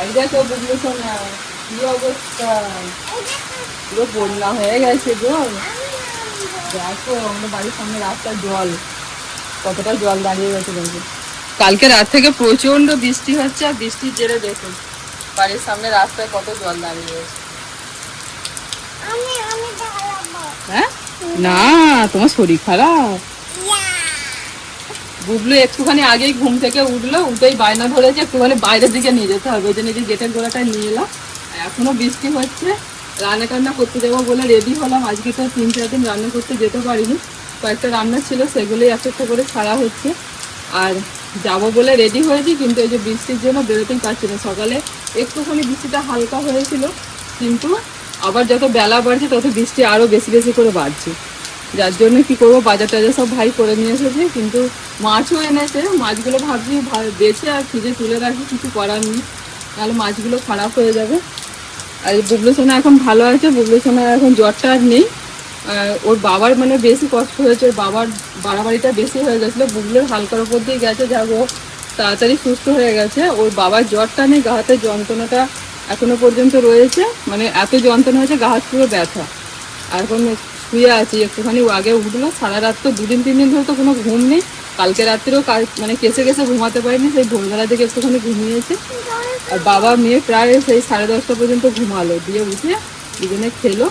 এই দেখো বুঝলো শোনা কি অবস্থা? পুরো বন্যা হয়ে গেছে গো। দেখো আমাদের বাড়ির সামনে রাস্তায় জল। কতটা জল দাঁড়িয়ে গেছে দেখো। কালকে রাত থেকে প্রচণ্ড বৃষ্টি হচ্ছে আর বৃষ্টির জেরে দেখুন বাড়ির সামনে রাস্তায় কত জল দাঁড়িয়ে গেছে। হ্যাঁ? না তোমার শরীর খারাপ। বুবলু একটুখানি আগেই ঘুম থেকে উঠল, উঠেই বায়না ধরেছে, একটুখানি বাইরের দিকে নিয়ে যেতে হবে। ওই জন্য যে গেটের গোড়াটায় নিয়ে এলাম। আর এখনও বৃষ্টি হচ্ছে। রান্না টান্না করতে যাব বলে রেডি হলাম। আজকে তো তিন চার দিন রান্না করতে যেতে পারিনি। কয়েকটা রান্না ছিল, সেগুলোই একটা একটা করে ছাড়া হচ্ছে। আর যাব বলে রেডি হয়েছি, কিন্তু এই যে বৃষ্টির জন্য বেরোতেই পারছি না। সকালে একটুখানি বৃষ্টিটা হালকা হয়েছিল, কিন্তু আবার যত বেলা বাড়ছে, তত বৃষ্টি আরও বেশি বেশি করে বাড়ছে। যার জন্য কি করব, বাজার টাজার সব ভাই করে নিয়ে এসেছে, কিন্তু মাছও এনেছে। মাছগুলো ভাবছি বেছে আর ফ্রিজে তুলে রাখি, কিছু করার নেই। নাহলে মাছগুলো খারাপ হয়ে যাবে। আর বুবলু সোনা এখন ভালো আছে, বুবলু সোনা এখন জ্বরটা আর নেই। ওর বাবার মানে বেশি কষ্ট হয়েছে, ওর বাবার বাড়াবাড়িটা বেশি হয়ে গেছিল। বুবলুর হালকার উপর দিয়ে গেছে, যা ও তাড়াতাড়ি সুস্থ হয়ে গেছে। ওর বাবার জ্বরটা নেই, গা হাতের যন্ত্রণাটা এখনও পর্যন্ত রয়েছে। মানে এত যন্ত্রণা হয়েছে, গা হাত পুরো ব্যথা। আর এখন শুয়ে আছি একটুখানি আগে উঠল সারা রাত তো দুদিন তিন দিন ধরে তো কোনো ঘুম নেই। কালকে রাত্রেও মানে কেসে কেসে ঘুমাতে পারিনি সেই ভোরবেলা থেকে একটুখানি ঘুমিয়েছে। আর বাবা মেয়ে প্রায় সেই সাড়ে দশটা পর্যন্ত ঘুমালো দিয়ে উঠে দুজনে খেলো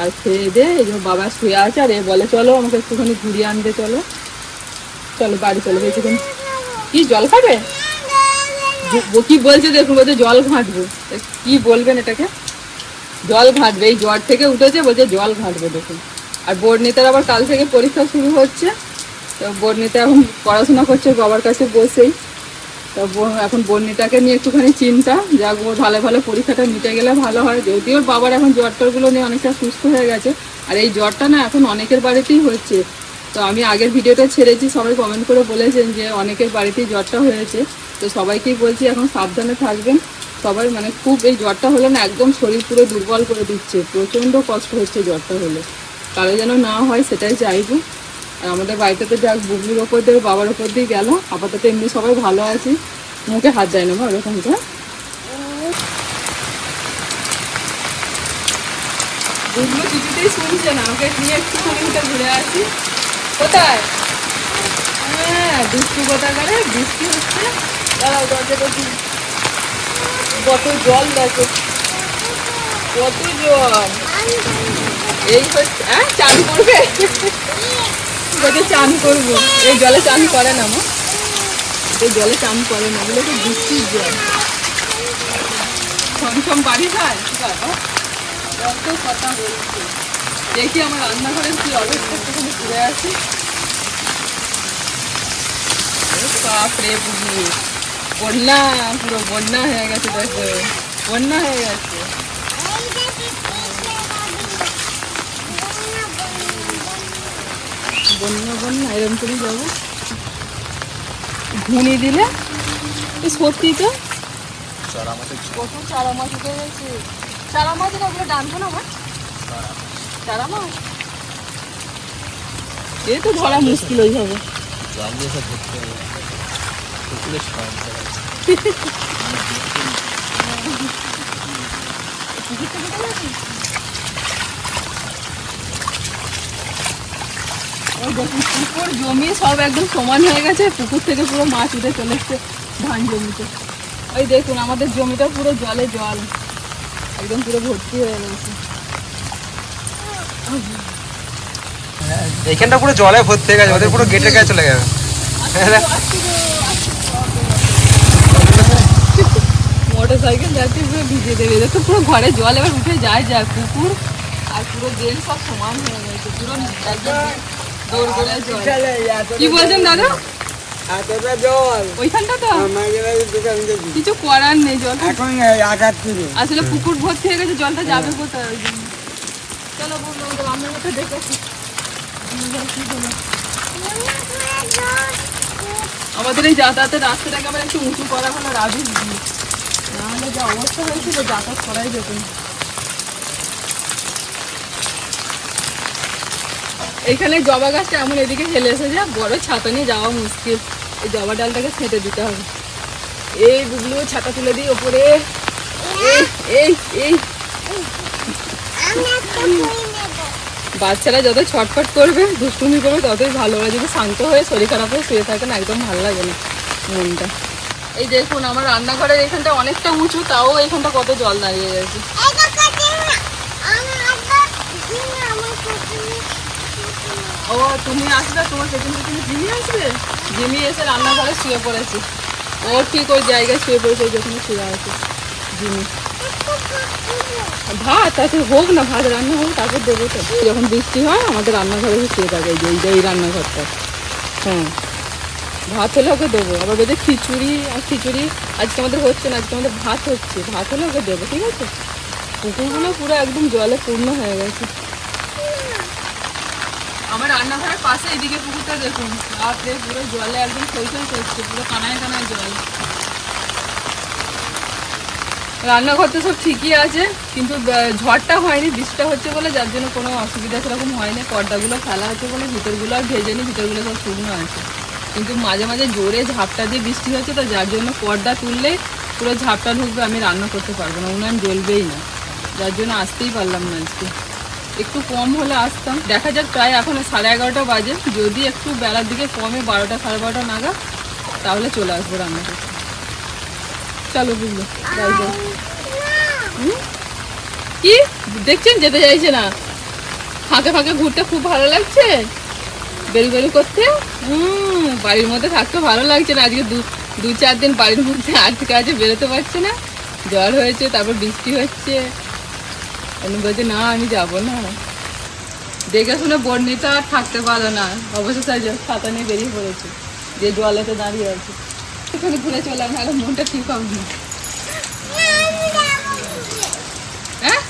আর খেয়ে দিয়ে এই জন্য বাবা শুয়ে আছে আর এ বলে চলো আমাকে একটুখানি ঘুরিয়ে আনতে চলো। চলো বাড়ি চলো বেশিক্ষণ কি জল খাবে? কি বলছে দেখুন বলছে জল ঘাঁটবো। কি বলবেন এটাকে? জল ঘাঁটবে, এই জ্বর থেকে উঠেছে বলছে জল ঘাঁটবে দেখুন। আর বর্ণিতার আবার কাল থেকে পরীক্ষা শুরু হচ্ছে, তো বর্ণিতা এখন পড়াশোনা করছে বাবার কাছে বসেই। তো এখন বর্ণিতাকে নিয়ে একটুখানি চিন্তা, যাক ওর ভালো ভালো পরীক্ষাটা মিটে গেলে ভালো হয়। যদিও বাবার এখন জ্বর টরগুলো নিয়ে অনেকটা সুস্থ হয়ে গেছে, আর এই জ্বরটা না এখন অনেকের বাড়িতেই হচ্ছে। তো আমি আগের ভিডিওটা ছেড়েছি, সবাই কমেন্ট করে বলেছেন যে অনেকের বাড়িতেই জ্বরটা হয়েছে। তো সবাইকেই বলছি এখন সাবধানে থাকবেন। সবাই মানে খুব, এই জ্বরটা হলে না একদম শরীর পুরো দুর্বল করে দিচ্ছে। প্রচণ্ড কষ্ট হচ্ছে জ্বরটা হলে। কারও যেন না হয় সেটাই চাইব। আর আমাদের বাড়িতে তো যাক, বুবলির ওপর দিয়ে বাবার ওপর দিয়ে গেল। আপাতত এমনি সবাই ভালো আছি। মুখে হাত যায় না ওরকমটা বুবলু শুনছে না ঘুরে কোথায়? হ্যাঁ বৃষ্টি কোথায় করে বৃষ্টি হচ্ছে। দাঁড়াও কত জল দেখো। কত জল। এই হ্যাঁ চান করবে? বলছে চান করব। এই জলে চান করে না মা। এই জলে চান করে না, এগুলো তো বৃষ্টির জল। ছমছম বাড়ি বাবা, কত কথা বলছে। দেখি আমার রান্নাঘরের কি অবস্থা একটুখানি ঘুরে আসি। বাপরে বুঝি বন্যা, পুরো বন্যা হয়ে গেছে, দেখো। বন্যা হয়ে গেছে। বন্যা বন্যা এরকম করেই যাব। ঘুনি দিলে সত্যি তো। কত চারা মাছ উঠে গেছে। চারা মাছ না, ওগুলো ডানবো চারা মাছ এ তো ধরা মুশকিল যাবে। জল দিয়ে সব পুকুর জমি সব একদম সমান হয়ে গেছে পুকুর থেকে পুরো মাছ উঠে চলে এসছে ধান জমিতে। ওই দেখুন আমাদের জমিটা পুরো জলে জল একদম পুরো ভর্তি হয়ে গেছে। এখানটা পুরো জলে ভর্তি হয়ে গেছে ওদের পুরো গেটের কাছে চলে গেছে। মোটর সাইকেল যাচ্ছে পুরো ভিজে দেবে। এদের তো পুরো ঘরে জল এবার উঠে যায় যায় পুকুর আর পুরো ড্রেন সব সমান হয়ে গেছে পুরো দৌড় করে জল। কি বলছেন দাদা? জল। কিছু করার নেই জল। আসলে পুকুর ভর্তি হয়ে গেছে জলটা যাবে কোথায় চলো দেখেছি আমাদের এই যাতায়াতের রাস্তাটাকে আবার একটু উঁচু করা হলো রাবিশ যা অবস্থা হয়েছিল যাতায়াত করাই যেত। এখানে জবা গাছটা এমন এদিকে হেলে এসে যা বড় ছাতা নিয়ে যাওয়া মুশকিল। এই জবা ডালটাকে ছেঁটে দিতে হবে। এই বুবলু, ছাতা তুলে দিই ওপরে। এই এই। বাচ্চারা যত ছটফট করবে, দুষ্টুমি করবে, ততই ভালো। ওরা যদি শান্ত হয়ে, শরীর খারাপ হয়ে শুয়ে থাকে না, একদম ভালো লাগে না মনটা। এই দেখুন, আমার রান্নাঘরের এখানটা অনেকটা উঁচু, তাও এখানটা কত জল দাঁড়িয়ে গেছে। ও, তুমি আসবে? তোমার সেদিন তুমি জিমি আসবে? জিমি এসে রান্নাঘরে শুয়ে পড়েছে। ও ঠিক ওই জায়গায় শুয়ে পড়েছে যেখানে শুয়ে আছে জিমি। ভাত আছে হোক না, ভাত রান্না হোক, তারপর দেবো তো। যখন বৃষ্টি হয়, আমাদের রান্নাঘরে শুয়ে থাকে, এই যে, এই রান্নাঘরটা। হ্যাঁ। ভাত হলে ওকে দেবো। আবার বেঁধে খিচুড়ি আর খিচুড়ি আজকে আমাদের হচ্ছে না, আজকে আমাদের ভাত হচ্ছে। ভাত হলে ওকে দেবো, ঠিক আছে? পুকুরগুলো পুরো একদম জলে পূর্ণ হয়ে গেছে। আমার রান্নাঘরের পাশে এদিকে পুকুরটা দেখুন। রাত্রে পুরো জলে একদম সইসই করছে, পুরো কানায় কানায় জল। রান্নাঘর তো সব ঠিকই আছে, কিন্তু ঝড়টা হয়নি, বৃষ্টিটা হচ্ছে বলে যার জন্য কোনো অসুবিধা সেরকম হয়নি। পর্দাগুলো ফেলা আছে বলে ভিতরগুলো আর ভেজেনি, ভিতরগুলো সব শুকনো আছে। কিন্তু মাঝে মাঝে জোরে ঝাপটা দিয়ে বৃষ্টি হচ্ছে তো যার জন্য পর্দা তুললে পুরো ঝাপটা ঢুকবে, আমি রান্না করতে পারব না। উনান জ্বলবেই না। যার জন্য আসতেই পারলাম না আজকে। একটু কম হলে আসতাম। দেখা যাক, প্রায় এখন সাড়ে এগারোটা বাজে। যদি একটু বেলার দিকে কমে বারোটা, সাড়ে বারোটা নাগাদ, তাহলে চলে আসব রান্না করতে। চলো বুঝলো? কি? দেখছেন? যেতে চাইছে না। ফাঁকে ফাঁকে ঘুরতে খুব ভালো লাগছে? বেরি বেরি করতে? হুম, বাড়ির মধ্যে থাকতে ভালো লাগছে না। আজকে দু দু চার দিন বাড়ির মধ্যে আটকে আছে বেরোতে পারছে না। জ্বর হয়েছে, তারপর বৃষ্টি হচ্ছে। উনি বলছে, না, আমি যাব না। দেখে শুনে বর্ণিতা আর থাকতে পারল না। অবশেষে ছাতা নিয়ে বেরিয়ে পড়েছে। যে জলেতে দাঁড়িয়ে আছে। এখানে ঘুরে চলে নাহলে মনটা ঠিক হবে হ্যাঁ?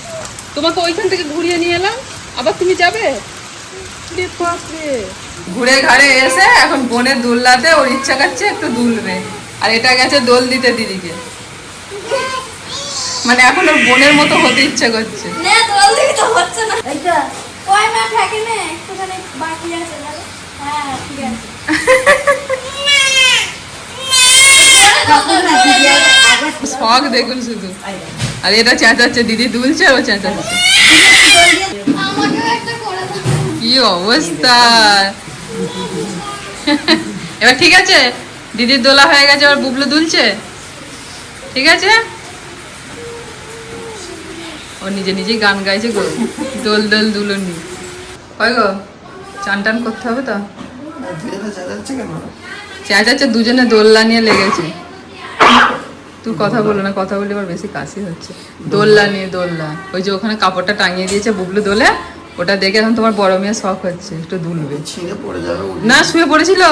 তোমাকে ওইখান থেকে ঘুরিয়ে নিয়ে এলাম? আবার তুমি যাবে? বাপরে। ঘুরে ঘাড়ে এসে এখন বোনের দুললাতে ওর ইচ্ছা করছে একটু দুলবে। আর এটা গেছে দোল দিতে দিদিকে। মানে এখন ওর বোনের মতো হতে ইচ্ছে করছে। নে দোল দিবি তো হচ্ছে না। এইটা কয় না থাকে না? একটুখানি বাকি আছে হ্যাঁ ঠিক আছে। শখ দেখুন শুধু। আর এটা চেঁচাচ্ছে দিদি দুলছে আর ও চেঁচাচ্ছে। কি অবস্থা? এবার ঠিক আছে? দিদির দোলা হয়ে গেছে আবার বুবলু দুলছে? ঠিক আছে? ও নিজে নিজেই গান গাইছে গো। দোল দোল দুলনি। হয় গো, চান টান করতে হবে তো? চেঁচাচ্ছে দুজনে দোল্লা নিয়ে লেগেছে। তুই কথা বলো না, কথা বলে এবার বেশি কাশি হচ্ছে। দোল্লা নিয়ে দোল্লা ওই যে ওখানে কাপড়টা টাঙিয়ে দিয়েছে বুবলু দোলে। ওটা দেখে এখন তোমার বড় মেয়ে শখ হচ্ছে একটু দুলবে। ছিঁড়ে পড়ে যাবে না শুয়ে পড়েছিল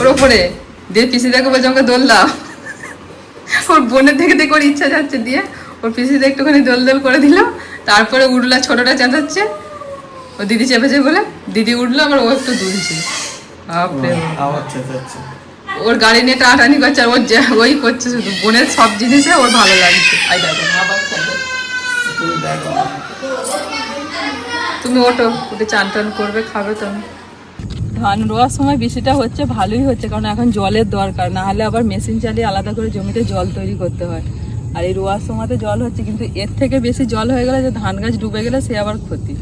ওর ওপরে। দিয়ে পিসি দেখে বলছে আমাকে দোল দাও। ওর বোনের থেকে দেখে ওর ইচ্ছা যাচ্ছে দিয়ে ওর পিসিতে একটুখানি দোল দোল করে দিল। তারপরে উঠল ছোটটা চেঁচাচ্ছে। ও দিদি চেপেছে বলে দিদি উঠল আবার ও একটু দুলছে। ওর গাড়ি নিয়ে টানাটানি করছে আর ওর ওই করছে শুধু। বোনের সব জিনিসে ওর ভালো লাগছে। আই দেখো। তুমি ওঠো, উঠে চান টান করবে, খাবে তুমি। ধান রোয়ার সময় বৃষ্টিটা হচ্ছে, ভালোই হচ্ছে, কারণ এখন জলের দরকার। না হলে আবার মেশিন চালিয়ে আলাদা করে জমিতে জল তৈরি করতে হয়। আর এই রোয়ার সময়তে জল হচ্ছে, কিন্তু এর থেকে বেশি জল হয়ে গেলে যে ধান গাছ ডুবে গেলে সে আবার ক্ষতি।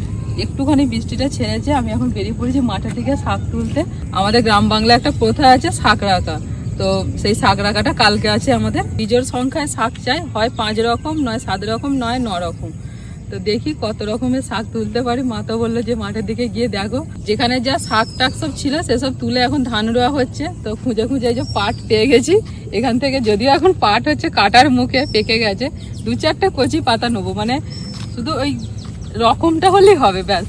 একটুখানি বৃষ্টিটা ছেড়েছে, আমি এখন বেরিয়ে পড়েছি মাঠের দিকে শাক তুলতে। আমাদের গ্রাম বাংলা একটা প্রথা আছে শাক রাখা তো সেই শাক রাখাটা কালকে আছে আমাদের। বীজের সংখ্যায় শাক চাই, হয় পাঁচ রকম, নয় সাত রকম, নয় ন রকম। তো দেখি কত রকমের শাক তুলতে পারি। মা তো বলল যে মাঠের দিকে গিয়ে দেখো। যেখানে যা শাক টাক সব ছিল, সেসব তুলে এখন ধান রোয়া হচ্ছে। তো খুঁজে খুঁজে যে পাট পেয়ে গেছি। এখান থেকে যদিও এখন পাট হচ্ছে, কাটার মুখে পেকে গেছে। দু চারটে কচি পাতা নেব। মানে শুধু ওই রকমটা হলেই হবে, ব্যাস।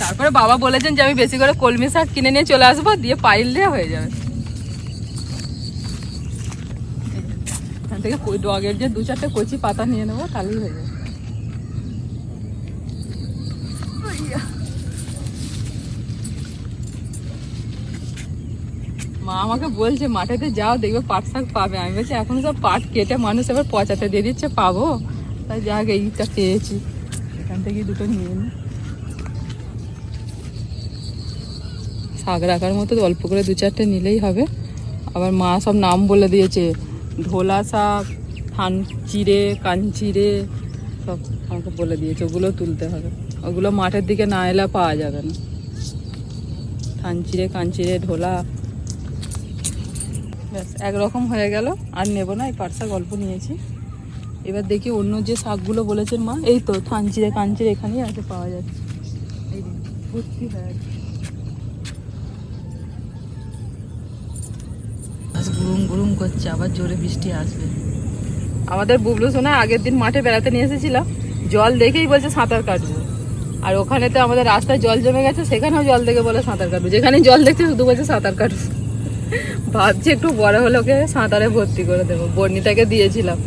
তারপরে বাবা বলেছেন যে আমি বেশি করে কলমি শাক কিনে নিয়ে চলে আসব, দিয়ে পাইল দিয়ে হয়ে যাবে। এখান থেকে ডগের যে দু চারটে কচি পাতা নিয়ে নেব, তাহলেই হয়ে যাবে। মা আমাকে বলছে, মাঠেতে যাও, দেখবে পাট শাক পাবে। আমি বলছি, এখন সব পাট কেটে মানুষ এবার পচাতে দিয়ে দিচ্ছে, পাবো? তাই যাক, এইটা পেয়েছি। এখান থেকে দুটো নিয়ে নিই শাক রাখার মতো অল্প করে দু চারটে নিলেই হবে। আবার মা সব নাম বলে দিয়েছে ঢোলা শাক থান চিড়ে কাঞ্চিরে সব আমাকে বলে দিয়েছে, ওগুলো তুলতে হবে। ওগুলো মাঠের দিকে না এলে পাওয়া যাবে না। থানচিরে কাঞ্চিরে ঢোলা ব্যাস, একরকম হয়ে গেল। আর নেব না, এই পাটশাক গল্প নিয়েছি। এবার দেখি অন্য যে শাকগুলো বলেছেন মা, এই তো থানচিরে কাঞ্চিরে এখানেই আছে, পাওয়া যাচ্ছে। এই ভর্তি হয়ে গুরুম গুরুম করছে, আবার জোরে বৃষ্টি আসবে। আমাদের বুবলু সোনা আগের দিন মাঠে বেড়াতে নিয়ে এসেছিলাম। জল দেখেই বলছে সাঁতার কাটবো। আর ওখানে তো আমাদের রাস্তায় জল জমে গেছে, সেখানেও জল দেখে বলে সাঁতার কাটবো। যেখানে জল দেখছে শুধু বলছে সাঁতার কাটবো। ভাবছি একটু বড় হলে ওকে সাঁতারে ভর্তি করে দেবো। বর্ণিতাকে দিয়েছিলাম।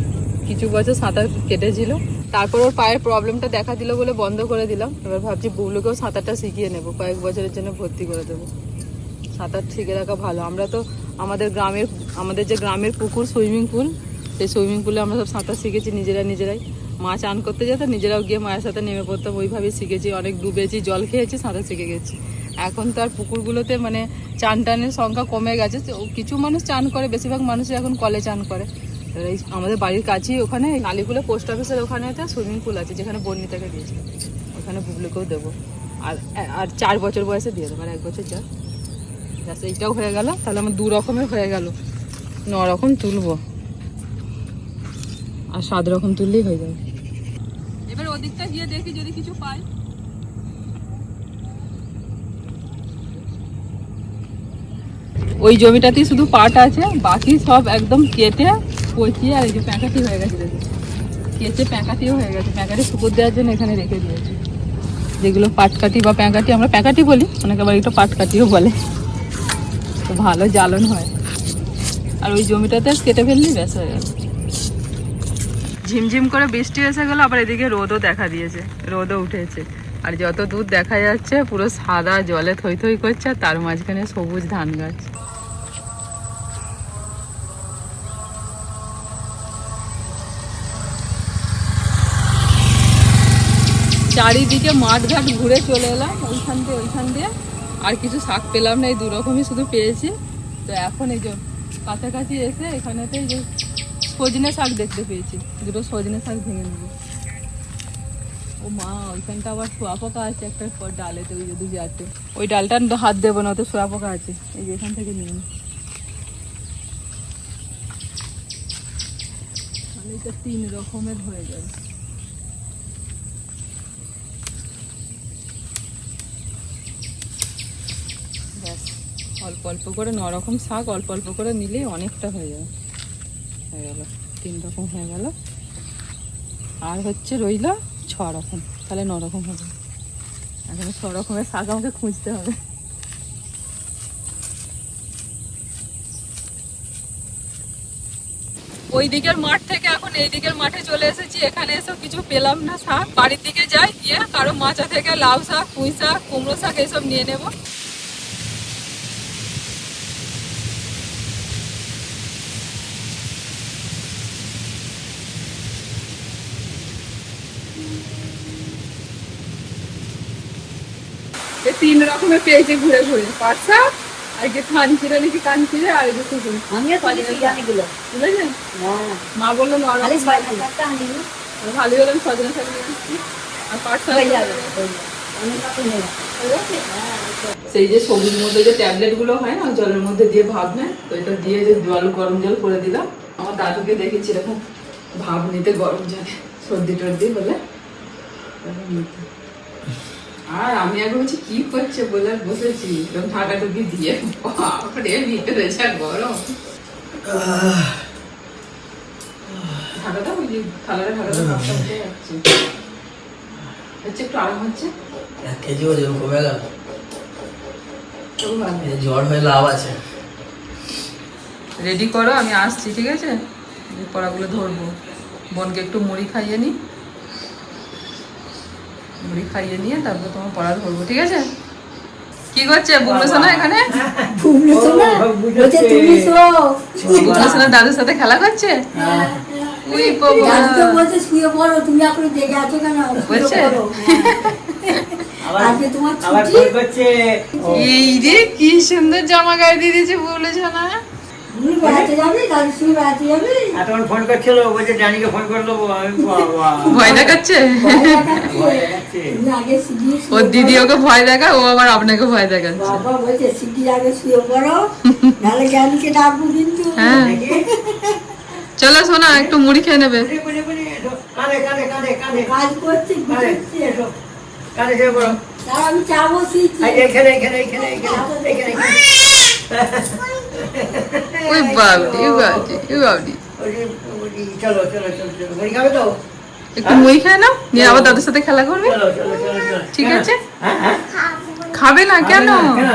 কিছু বছর সাঁতার কেটেছিল। তারপর ওর পায়ের প্রবলেমটা দেখা দিল বলে বন্ধ করে দিলাম। এবার ভাবছি বুবলুকেও সাঁতারটা শিখিয়ে নেব। কয়েক বছরের জন্য ভর্তি করে দেবো। সাঁতার শিখে রাখা ভালো। আমরা তো আমাদের গ্রামের, আমাদের যে গ্রামের পুকুর সুইমিং পুল সেই সুইমিং পুলে আমরা সব সাঁতার শিখেছি নিজেরা নিজেরাই। মা চান করতে যেত, নিজেরাও গিয়ে মায়ের সাথে নেমে পড়তাম। ওইভাবেই শিখেছি, অনেক ডুবেছি, জল খেয়েছি, সাঁতার শিখে গেছি। এখন তো আর পুকুরগুলোতে মানে চান টানের সংখ্যা কমে গেছে। কিছু মানুষ চান করে, বেশিরভাগ মানুষই এখন কলে চান করে। এই আমাদের বাড়ির কাছেই ওখানে নালিকুলে পোস্ট অফিসের ওখানে একটা সুইমিং পুল আছে, যেখানে বর্ণিতাকে দিয়েছি। ওখানে বুবলুকেও দেবো। আর আর চার বছর বয়সে দিয়ে দেবো, আর এক বছর যা। ব্যাস, এইটাও হয়ে গেল। তাহলে আমার দু রকমের হয়ে গেল। ন রকম তুলবো। আর সাত রকম তুললেই হয়ে যাবে। ওদিকটা গিয়ে দেখি যদি কিছু পাই। ওই জমিটাতেই শুধু পাট আছে, বাকি সব একদম কেটে পচিয়ে আর এই যে প্যাঁকাটি হয়ে গেছে দেখি কেটে প্যাঁকাটিও হয়ে গেছে, প্যাঁকাটি শুকুর দেওয়ার জন্য এখানে রেখে দিয়েছি। যেগুলো পাটকাটি বা প্যাঁকাটি, আমরা প্যাঁকাটি বলি, অনেকে আবার একটু পাটকাটিও বলে। তো ভালো জ্বালন হয়। আর ওই জমিটাতে কেটে ফেললেই ব্যাস হয়ে গেল। ঝিমঝিম করে বৃষ্টি এসে গেল, আবার এদিকে রোদও দেখা দিয়েছে, রোদও উঠেছে। আর যত দূর দেখা যাচ্ছে, পুরো সাদা জলে থই থই করছে, আর তার মাঝখানে সবুজ ধান গাছ। চারিদিকে মাঠ ঘাট ঘুরে চলে এলাম, ওইখান দিয়ে ওইখান দিয়ে। আর কিছু শাক পেলাম না, এই দু রকমই শুধু পেয়েছি। তো এখন এই যে কাছাকাছি এসে এখানেতেই যে সজনে শাক দেখতে পেয়েছি। দুটো সজনে শাক ভেঙে নেব ও মা, ওইখানটা আবার শোয়া পোকা আছে, একটা ডালেতে ওই যদি চারটে ওই ডালটা হাত দেবো না, ওতে শোয়া পোকা আছে। এই যে এখান থেকে নিয়ে তিন রকমের হয়ে যাবে। ব্যাস, অল্প অল্প করে ন রকম শাক, অল্প অল্প করে নিলেই অনেকটা হয়ে যাবে। হয়ে গেল, তিন রকম হয়ে গেল। আর হচ্ছে রইল ছ রকম, তাহলে ন রকম হবে। এখন ছ রকমের শাক আমাকে খুঁজতে হবে। ওই দিকের মাঠ থেকে এখন এই দিকের মাঠে চলে এসেছি, এখানে এসে কিছু পেলাম না শাক। বাড়ির দিকে যাই, গিয়ে কারও মাচা থেকে লাউ শাক, পুঁই শাক, কুমড়ো শাক, এইসব নিয়ে নেব। তিন রকমের পেয়েছে ঘুরে ঘুরে। শাক আর কি খানচিরে নাকি কানচিরে আর যে শুকুন আমিও তো জানিগুলো বুঝলেছেন হ্যাঁ। মা বলল নরম ভালো হলাম সজনে শাক আর হয়ে সেই যে সবুজ মধ্যে যে ট্যাবলেটগুলো হয় না জলের মধ্যে দিয়ে ভাব নেয়। তো এটা দিয়ে যে জল গরম জল করে দিলাম। আমার দাদুকে দেখেছি এরকম ভাব নিতে গরম জলে সর্দি টর্দি হলে। নিতে। আর আমি আগে বলছি কি করছে বলে আর বসেছি? এরকম ঢাকা টুকি দিয়ে বাপরে ভিতরে যা গরম। ঢাকাটা ওই যে থালাটা ঢাকাটা যাচ্ছে। হচ্ছে একটু আরাম হচ্ছে? এক কেজি ওজন কমে গেল। তবু জ্বর হয়ে লাভ আছে। রেডি করো আমি আসছি ঠিক আছে? পড়াগুলো ধরবো। বোনকে একটু মুড়ি খাইয়ে নি। মুড়ি খাইয়ে নিয়ে তারপর তোমার পড়া ধরবো ঠিক আছে? কি করছে? বুবলু সোনা এখানে? বলছে তুমি শো। বুবলু সোনা দাদুর সাথে খেলা করছে? উই বাবা। দাদুকে বলছে শুয়ে পড়ো তুমি এখন জেগে আছো কেন? বলছে? পড়ো। হ্যাঁ। করছে। এই রে কি সুন্দর জামা গায়ে দিয়ে দিয়েছে বুবলু সোনা। তখন ফোন করছিল বলছে জানিকে ফোন করে দেবো ভয় দেখাচ্ছে? ওর দিদি ওকে ভয় দেখায় ও আবার আপনাকে ভয় দেখাচ্ছে। হ্যাঁ। চলো শোনা একটু মুড়ি খেয়ে নেবে। আমি চা বসিয়েছি। এখানে এখানে এখানে এখানে এখানে ওই বাবরি ওই বাবরি ওই বাবরি চলো চলো চলো চলো মুড়ি খাবে তো একটু মুড়ি খায় না নিয়ে আবার দাদার সাথে খেলা করবে? ঠিক আছে? হ্যাঁ হ্যাঁ। খাবে না কেন? কেন?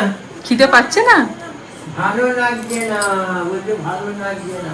খিদে পাচ্ছে না? ভালো লাগছে না বলছে ভালো লাগছে না।